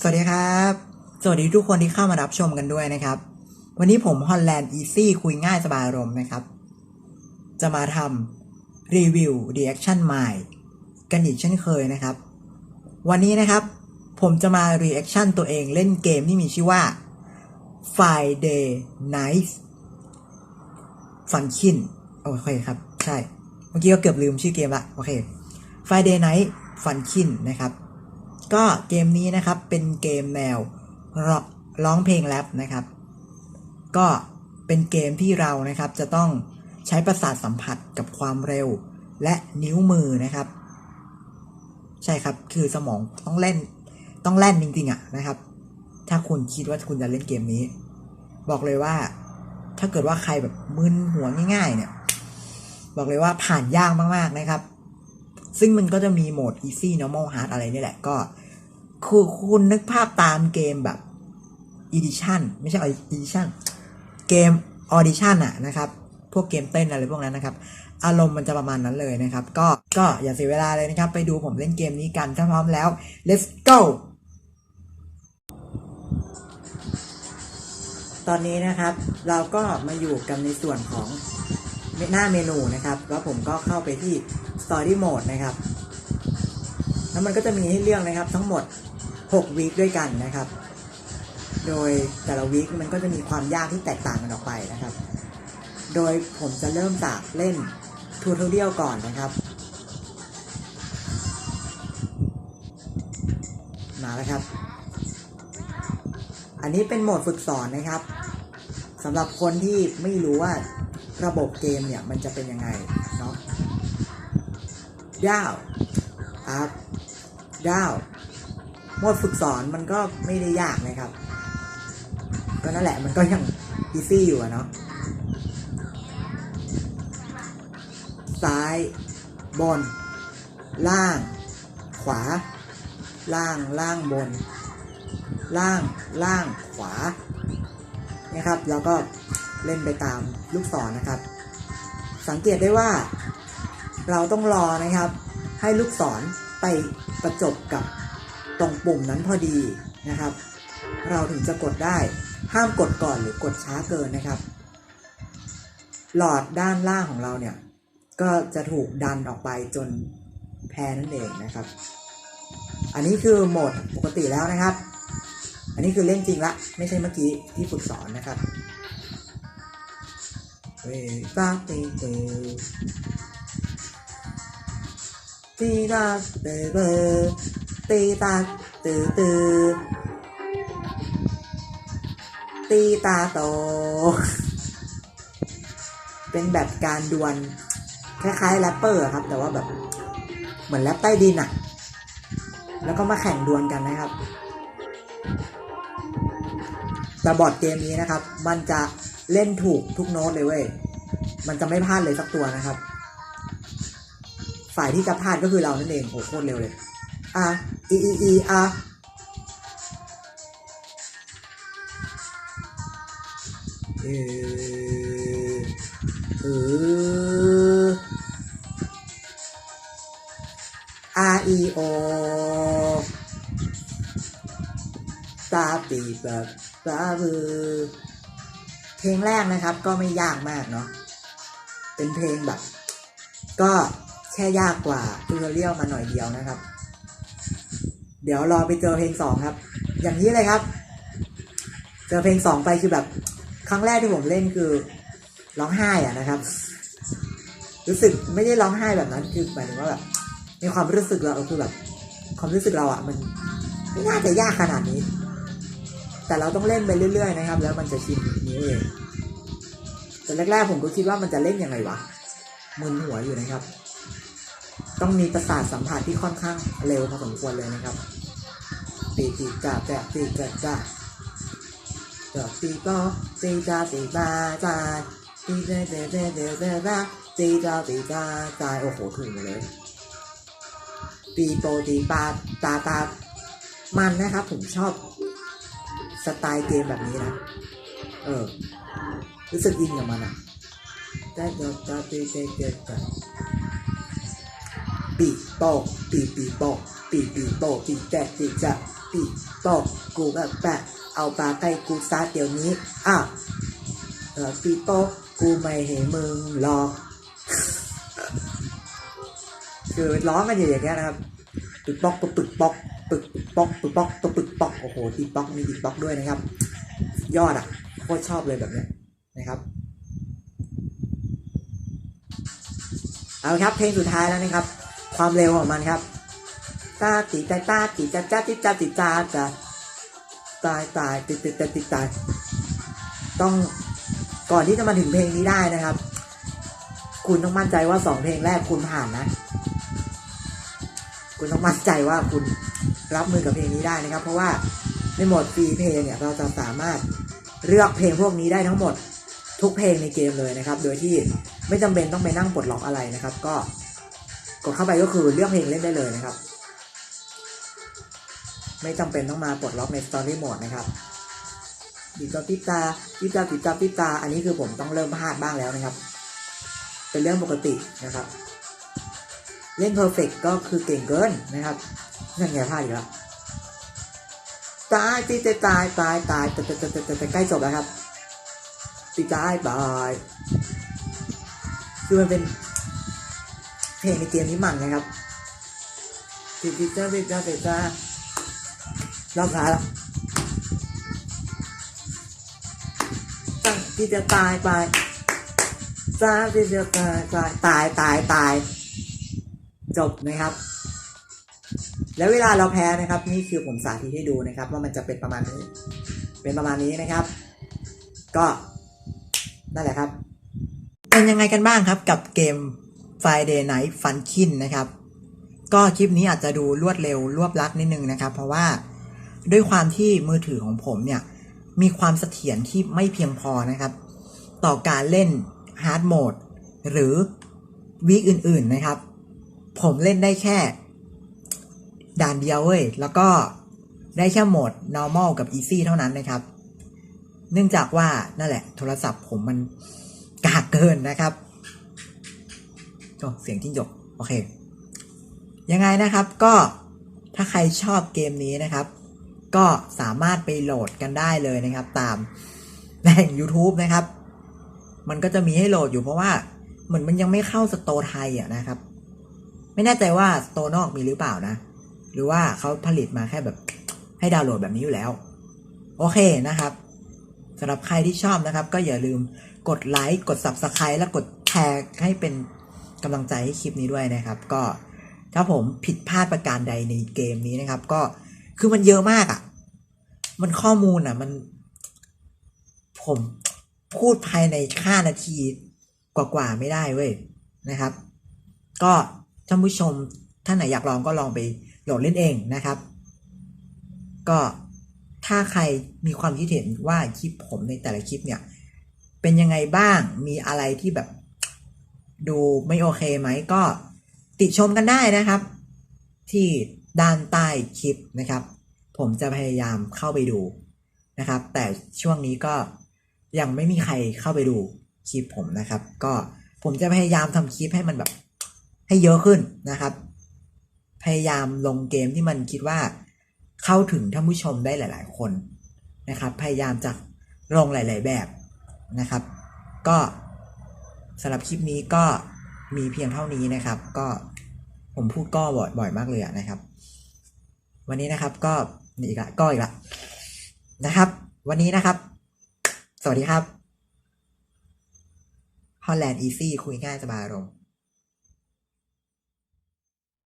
สวัสดีครับ สวัสดีทุกคนที่เข้ามารับชมกันด้วยนะครับ วันนี้ผมฮอลแลนด์อีซี่คุยง่ายสบายอารมณ์นะครับ จะมาทำรีวิว reaction ใหม่กันอีกเช่นเคยนะครับ วันนี้นะครับผมจะมา reaction ตัวเองเล่นเกมที่มีชื่อว่า Friday Night ฟันคินโอเคครับ ใช่ เมื่อกี้ก็เกือบลืมชื่อเกมละโอเค Friday Night Funkin นะครับ ก็เกมนี้นะครับเป็นเกมแนวร้องเพลงแรปนะครับ ก็เป็นเกมที่เรานะครับจะต้องใช้ประสาทสัมผัสกับความเร็วและนิ้วมือนะครับ ใช่ครับคือสมองต้องเล่นต้องแล่นจริงๆอะนะครับ ถ้าคุณคิดว่าคุณจะเล่นเกมนี้ บอกเลยว่า ถ้าเกิดว่าใครแบบมึนหัวง่าย ๆ เนี่ย บอกเลยว่าผ่านยากมากๆนะครับ ซึ่งมันก็จะมีโหมด easy normal hard อะไรนี่แหละ ก็ คือคุณนึกภาพตามเกมแบบ edition ไม่ใช่ edition เกม audition อะนะครับ พวกเกมเต้นอะไรพวกนั้นนะครับ อารมณ์มันจะประมาณนั้นเลยนะครับ ก็ก็อย่าเสียเวลาเลยนะครับ ไปดูผมเล่นเกมนี้กันถ้าพร้อมแล้ว let's go ตอนนี้นะครับ เราก็มาอยู่กันในส่วนของหน้าเมนูนะครับ แล้วผมก็เข้าไปที่ Story Mode นะครับ แล้วมันก็จะมีให้เลือกนะครับทั้งหมด 6วีคด้วยกันนะครับ โดยแต่ละวีคมันก็จะมีความยากที่แตกต่างกันออกไปนะครับ โดยผมจะเริ่มจากเล่นทูทอเรียลก่อนนะครับ มาแล้วครับ อันนี้เป็นโหมดฝึกสอนนะครับสำหรับคนที่ไม่รู้ว่าระบบเกมเนี่ยมันจะเป็นยังไงเนาะดาวอัพดาวโห มดฝึกสอนมันก็ไม่ได้ยากนะครับ ก็นั่นแหละมันก็ยังอีซี่อยู่อะเนาะซ้าย บน ล่าง ขวา ล่างล่างบน ล่างล่างขวานะครับแล้วก็เล่นไปตามลูกศรนนะครับ สังเกตได้ว่า เราต้องรอนะครับ ให้ลูกศรไปประจบกับ ตรงปุ่มนั้นพอดีนะครับ เราถึงจะกดได้ห้ามกดก่อนหรือกดช้าเกินนะครับ หลอดด้านล่างของเราเนี่ย ก็จะถูกดันออกไปจนแพ้นั่นเองนะครับ อันนี้คือโหมดปกติแล้วนะครับ อันนี้คือเล่นจริงละ ไม่ใช่เมื่อกี้ที่ฝึกสอนนะครับเวตาตีเตตีตาเตเต ตีตาเตเตตีตาโต เป็นแบบการดวลคล้ายๆแรปเปอร์ครับ แต่ว่าแบบเหมือนแรปใต้ดินอะแล้วก็มาแข่งดวลกันนะครับแต่บอร์ดเกมนี้นะครับ มันจะเล่นถูกทุกโน้ตเลยเว้ย มันจะไม่พลาดเลยสักตัวนะครับ ฝ่ายที่จะพลาดก็คือเรานั่นเองโหโคตรเร็วเลย อะ e e e อะเออเออ R E O ตาปีแบบตาบือเพลงแรกนะครับก็ไม่ยากมากเนาะเป็นเพลงแบบ ก็แค่ยากกว่าทูเรียลมาหน่อยเดียวนะครับ เดี๋ยวรอไปเจอเพลงสองครับ อย่างนี้เลยครับ เจอเพลงสองไปคือแบบ ครั้งแรกที่ผมเล่นคือร้องไห้อะนะครับ รู้สึกไม่ได้ร้องไห้แบบนั้นคือหมายถึงว่าแบบในความรู้สึกเราคือแบบความรู้สึกเราอะมันไม่น่าจะยากขนาดนี้ แต่เราต้องเล่นไปเรื่อย ๆ นะครับ แล้วมันจะชินนี้เองแต่แรกๆผมก็คิดว่ามันจะเล่นยังไงวะมึนหัวอยู่นะครับ ต้องมีประสาทสัมผัสที่ค่อนข้างเร็วพอสมควรเลยนะครับ ตีตีกาแกตีกะกะเดี๋ยวตีก็ตีจาตีตาจาตีเดเดเดเดเดเดตีจาตีตาจายโอ้โหถึงมดเลยตีโปตีปาตาตามันนะครับผมชอบสไตล์เกมแบบนี้นะ เออ รู้สึกอินกับมันอะได้ดี๋ยวจะตีเตเตกันปีโปปีปีโป ปีปีโตปีแตกปีจะปีโตกูแบบแปะเอาปลาใกล้กูซาเดี๋ยวนี้อ้าวเออปีโตกูไม่เห็นมึงหรอกคือร้องกันอยู่อย่างเงี้ยนะครับปึกป๊อกปึกปึกป๊อกปึกป๊อกปึกป๊อกตัวปึกป๊อกโอ้โหตีป๊อกมีตีป๊อกด้วยนะครับ ยอดอะโคตรชอบเลยแบบเนี้ยนะครับเอาครับเพลงสุดท้ายแล้วนะครับ ความเร็วของมันครับ ตาติตาตาติตาจ้าติตาติตาจะตายตายติดติดติดติดตายต้องก่อนที่จะมาถึงเพลงนี้ได้นะครับ คุณต้องมั่นใจว่าสองเพลงแรกคุณผ่านนะ คุณต้องมั่นใจว่าคุณรับมือกับเพลงนี้ได้นะครับ เพราะว่าในโหมดฟรีเพลงเนี่ยเราจะสามารถเลือกเพลงพวกนี้ได้ทั้งหมดทุกเพลงในเกมเลยนะครับ โดยที่ไม่จำเป็นต้องไปนั่งปลดล็อกอะไรนะครับ ก็กดเข้าไปก็คือเลือกเพลงเล่นได้เลยนะครับ ไม่จำเป็นต้องมาปลดล็อกใน Story Mode นะครับติดตาติดตาติดตาติดตาติดตา อันนี้คือผมต้องเริ่มพลาดบ้างแล้วนะครับ เป็นเรื่องปกตินะครับ เล่นเพอร์เฟกก็คือเก่งเกินนะครับนั่นไงพลาดอีกแล้วตายตีตายตายตายตายแต่แต่แต่แต่แต่ใกล้จบแล้วครับตีตายบายคือมันเป็นเพลงในเกมนี้มันนะครับติดติดจ้าติดจ้าติดจ้า รอบท้ายแล้วตั้งที่จะตายไปจ้าที่จะตายตายตายตายตายจบนะครับ แล้วเวลาเราแพ้นะครับ นี่คือผมสาธิตให้ดูนะครับ ว่ามันจะเป็นประมาณนี้ เป็นประมาณนี้นะครับ ก็นั่นแหละครับ เป็นยังไงกันบ้างครับกับเกม Friday Night Funkin นะครับ ก็คลิปนี้อาจจะดูรวดเร็วรวบลัดนิดนึงนะครับ เพราะว่า ด้วยความที่มือถือของผมเนี่ย มีความเสถียรที่ไม่เพียงพอนะครับ ต่อการเล่น Hard Mode หรือวีคอื่นๆนะครับ ผมเล่นได้แค่ ด่านเดียวเว้ย แล้วก็ได้แค่โหมด normal กับ easy เท่านั้นนะครับ เนื่องจากว่านั่นแหละ โทรศัพท์ผมมันกากเกินนะครับโอ้เสียงจิ้งจกโอเค ยังไงนะครับก็ถ้าใครชอบเกมนี้นะครับ ก็สามารถไปโหลดกันได้เลยนะครับ ตามแหล่ง YouTube นะครับ มันก็จะมีให้โหลดอยู่เพราะว่าเหมือนมันยังไม่เข้าสโตร์ไทยอะนะครับ ไม่แน่ใจว่าสโตร์นอกมีหรือเปล่านะ หรือว่าเขาผลิตมาแค่แบบให้ดาวน์โหลดแบบนี้อยู่แล้ว โอเคนะครับสำหรับใครที่ชอบนะครับ ก็อย่าลืมกดไลค์กด Subscribe และกดแชร์ให้เป็นกำลังใจให้คลิปนี้ด้วยนะครับ ก็ถ้าผมผิดพลาดประการใดในเกมนี้นะครับ ก็ คือมันเยอะมากอะ่ะ มันข้อมูลอะ มัน ผมพูดภายในห้านาทีกว่าๆไม่ได้เว้ยนะครับ ก็ท่านผู้ชมท่านไหนอยากลองก็ลองไปโหลดเล่นเองนะครับ ก็ถ้าใครมีความคิดเห็นว่าคลิปผมในแต่ละคลิปเนี่ย เป็นยังไงบ้างมีอะไรที่แบบ ดูไม่โอเคไหมก็ติชมกันได้นะครับ ที่ ด้านใต้คลิปนะครับ ผมจะพยายามเข้าไปดูนะครับ แต่ช่วงนี้ก็ยังไม่มีใครเข้าไปดูคลิปผมนะครับ ก็ผมจะพยายามทำคลิปให้มันแบบ ให้เยอะขึ้นนะครับ พยายามลงเกมที่มันคิดว่าเข้าถึงท่านผู้ชมได้หลาย ๆ คนนะครับ พยายามจะลงหลาย ๆ แบบนะครับ ก็สำหรับคลิปนี้ก็มีเพียงเท่านี้นะครับ ก็ ผมพูดก็บ่อยบ่อยมากเลยนะครับ วันนี้นะครับก็นี่อีกละก็อีกละนะครับ วันนี้นะครับ สวัสดีครับ Holland Easy คุยง่ายสบายอารมณ์